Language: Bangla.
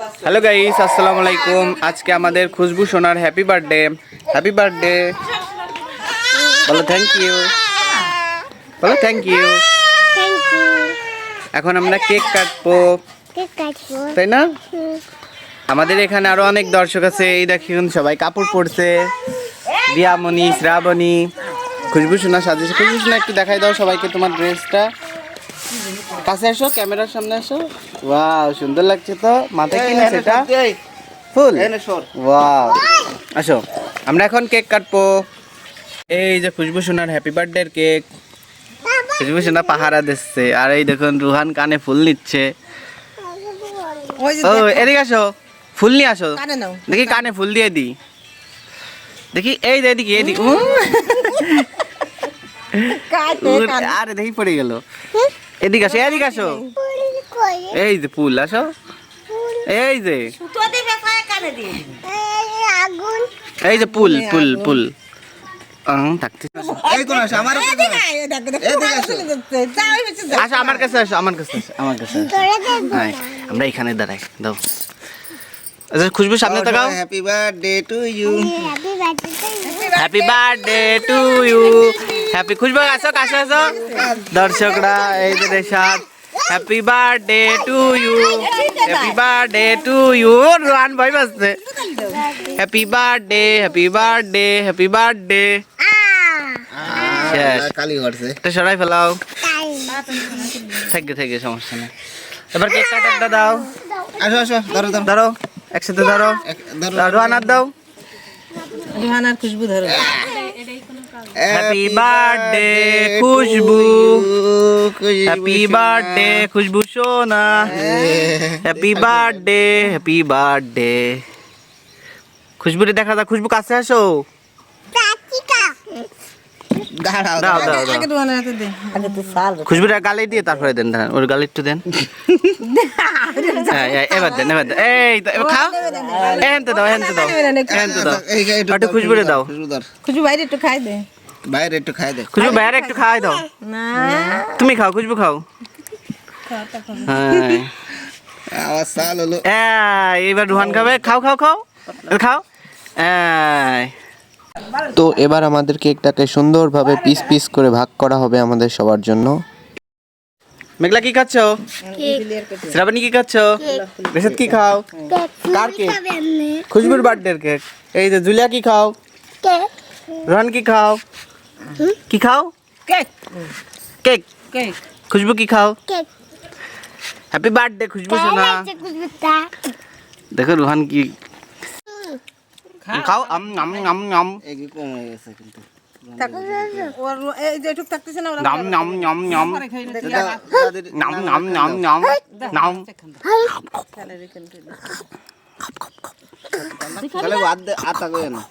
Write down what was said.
হ্যালো গাইস আসসালামু আলাইকুম আজকে আমাদের খুশবু সোনার হ্যাপি বার্থডে হ্যাপি বার্থডে বলো থ্যাংক ইউ বলো থ্যাংক ইউ এখন আমরা কেক কাটবো। কেক কাটবো। তাই না? আমাদের এখানে আরও অনেক দর্শক আছে। এই দেখুন সবাই কাপড় পরছে। রিয়ামণি শ্রাবণী। খুশবু সোনা সাজিয়েছে খুশবু সোনা একটু দেখাই দাও সবাইকে তোমার ড্রেসটা কাছে আসো ক্যামেরার সামনে আসো। ওয়াও সুন্দর লাগছে তো। মাথায় কি নিয়েছে এটা? ফুল? ওয়াও। আসো আমরা এখন কেক কাটবো। এই যে খুশবু সোনার হ্যাপি বার্থডে কেক। খুশবু সোনা পাহারা দিচ্ছে। আর এই দেখুন রুহান কানে ফুল নিচ্ছে। ও এদিকে আসো ফুল নিয়ে আসো। দেখি কানে ফুল দিয়ে দি। দেখি এই যে এদিকে এদিকে। আরে দেখি পড়ে গেল। এদিকে আসো এদিকে আসো। এই যে ফুল আসো। এই যে। এই যে পুল পুল পুল থাকতে এই কোন আমার কাছে আসো। আমার কাছে আমার কাছে আমরা এখানে দাঁড়াই দাও। আচ্ছা খুশবু সামনে তাকাও। Happy birthday to you happy birthday happy birthday to you happy Khushbu আসো কাছে আসো দর্শকরা এই যে Reshad happy birthday to you happy birthday to you run ভাই বাজছে happy birthday happy birthday happy birthday এটা সরাই ফেলাও। তাই। থাকবে থাকবে সমস্যা নেই। এবার কেক কাটারটা দাও। আসো আসো ধরো ধরো। একসাথে ধরো। রোহানার দাও। রিহান খুশবু ধরো। Happy birthday Khushbu happy birthday Khushbu সোনা হ্যাপি বার্থডে হ্যাপি বার্থডে খুশবুরে দেখা দাও খুশবু কাছে আসো খুশবুরে গালে দিয়ে তারপরে দেন দেন ওর গালে একটু দেন হ্যাঁ, হ্যাঁ, এবার দেন এবার দেন এই তো এবার খাও এহেনতে দাও দাও দাও একটু খুশবুরে দাও খুশবু বাইরে একটু খাই দে বাইরে একটু খাই দে খুশবু বাইরে একটু খাওয়াই দাও। না। তুমি খাও খুশবু খাও। হ্যাঁ। আওয়াজ সাল হলো। এবার রুহান খাবে। খাও খাও খাও। খাও। তো এবার আমাদের কেকটাকে সুন্দরভাবে পিস পিস করে ভাগ করা হবে আমাদের সবার জন্য। মেঘলা কি খাচ্ছ? শ্রাবণী কি খাচ্ছ? রেশাদ কি খাও? কার কেক? খুশবুর বার্থডে কেক। এই যে জুলিয়া কি খাও? কেক। রোহান কি খাও? কি খাও? কেক কেক কেক খুশবু কি খাও? কেক হ্যাপি বার্থডে খুশবু সোনা। দেখো রোহান কি খাও। আম আম আম আম। এই কি কম হয়ে গেছে কিন্তু করে আতা কই না।